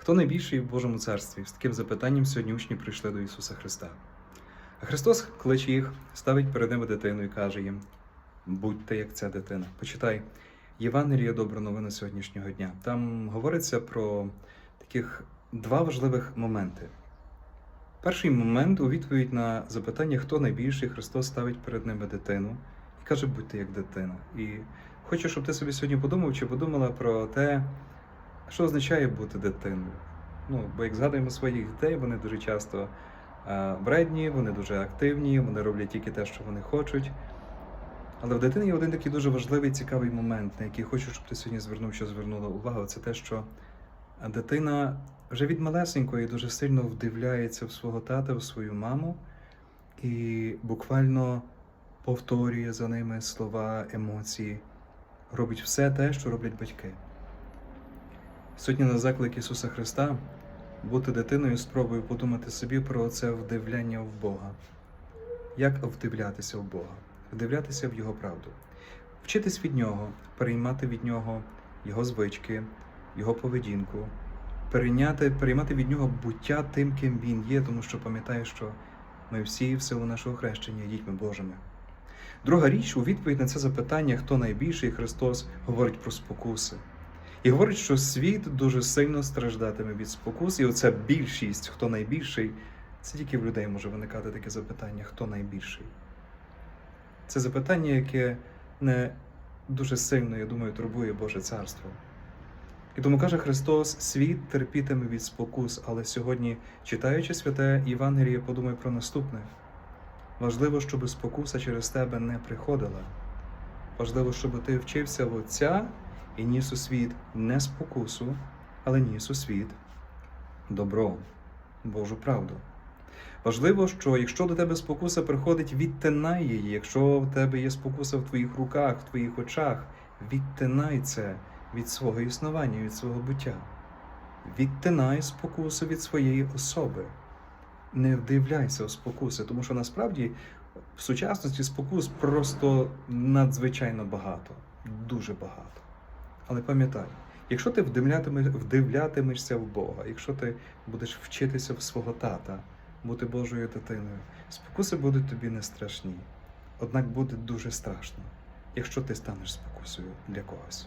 Хто найбільший в Божому царстві? З таким запитанням сьогодні учні прийшли до Ісуса Христа. А Христос кличе їх, ставить перед ними дитину і каже їм: будьте як ця дитина. Почитай Євангелія добру новину сьогоднішнього дня. Там говориться про таких два важливих моменти. Перший момент у відповідь на запитання, хто найбільший, Христос ставить перед ними дитину і каже, будьте як дитина. І хочу, щоб ти собі сьогодні подумав чи подумала про те, що означає бути дитиною. Ну, бо як згадуємо своїх дітей, вони дуже часто е, вредні, вони дуже активні, вони роблять тільки те, що вони хочуть. Але в дитині є один такий дуже важливий цікавий момент, на який хочу, щоб ти сьогодні звернув, що звернула увагу. Це те, що дитина вже від малесенької дуже сильно вдивляється в свого тата, в свою маму і буквально повторює за ними слова, емоції, робить все те, що роблять батьки. Сьогодні на заклик Ісуса Христа бути дитиною спробую подумати собі про це вдивляння в Бога. Як вдивлятися в Бога? Вдивлятися в Його правду, вчитись від Нього, переймати від Нього Його звички, Його поведінку, перейняти, переймати від Нього буття тим, ким Він є, тому що пам'ятаю, що ми всі в силу нашого хрещення дітьми Божими. Друга річ у відповідь на це запитання, хто найбільший Христос говорить про спокуси. І говорить, що світ дуже сильно страждатиме від спокус, і оця більшість, хто найбільший, це тільки в людей може виникати таке запитання, хто найбільший. Це запитання, яке не дуже сильно, я думаю, турбує Боже Царство. І тому каже Христос: світ терпітиме від спокус, але сьогодні, читаючи святе Євангеліє, подумай про наступне. Важливо, щоб спокуса через тебе не приходила. Важливо, щоб ти вчився в Отця і ніс у світ не спокусу, але ніс у світ добро, Божу правду. Важливо, що якщо до тебе спокуса приходить, відтинай її. Якщо в тебе є спокуса в твоїх руках, в твоїх очах, відтинай це від свого існування, від свого буття. Відтинай спокусу від своєї особи. Не вдивляйся у спокуси, тому що насправді в сучасності спокус просто надзвичайно багато, дуже багато. Але пам'ятай, якщо ти вдивлятимеш, вдивлятимешся в Бога, якщо ти будеш вчитися в свого тата, бути Божою дитиною, спокуси будуть тобі не страшні. Однак буде дуже страшно, якщо ти станеш спокусою для когось.